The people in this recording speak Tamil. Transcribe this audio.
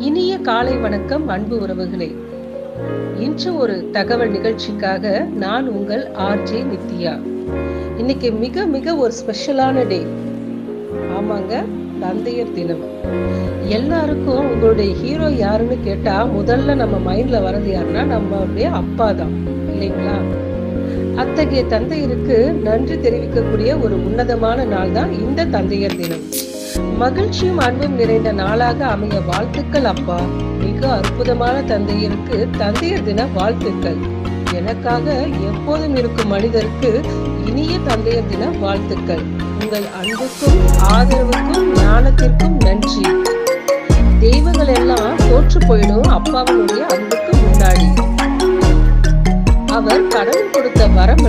இனிய காலை வணக்கம் அன்பு உறவுகளே. இன்று ஒரு தகவல் நிகழ்ச்சிக்காக நான் உங்கள் ஆர்ஜே நித்யா. இன்னைக்கு மிக மிக ஒரு ஸ்பெஷலான டே. ஆமாங்க தந்தையர் தினம். எல்லாருக்கும் உங்களுடைய ஹீரோ யாருன்னு கேட்டா முதல்ல நம்ம மைண்ட்ல வர்றது யாருன்னா நம்மளுடைய அப்பா தான் இல்லைங்களா? அத்தகைய தந்தையருக்கு நன்றி தெரிவிக்கக்கூடிய ஒரு உன்னதமான நாள் தான் இந்த தந்தையர் தினம். மகிழ்ச்சியும் அன்பும் நிறைந்த நாளாக அமைய வாழ்த்துக்கள் அப்பா. மிக அற்புதமான தந்தையருக்கு தந்தையர் தின வாழ்த்துக்கள். எனக்காக எப்போதும் இருக்கும் மனிதருக்கு இனிய தந்தையர் தின வாழ்த்துக்கள். உங்கள் அன்புக்கும் ஆதரவுக்கும் ஞானத்திற்கும் நன்றி. தெய்வங்கள் எல்லாம் தோற்று போயிடும் அப்பாவினுடைய அன்புக்கு முன்னாடி. அவர் கடவுள் கொடுத்த வரம்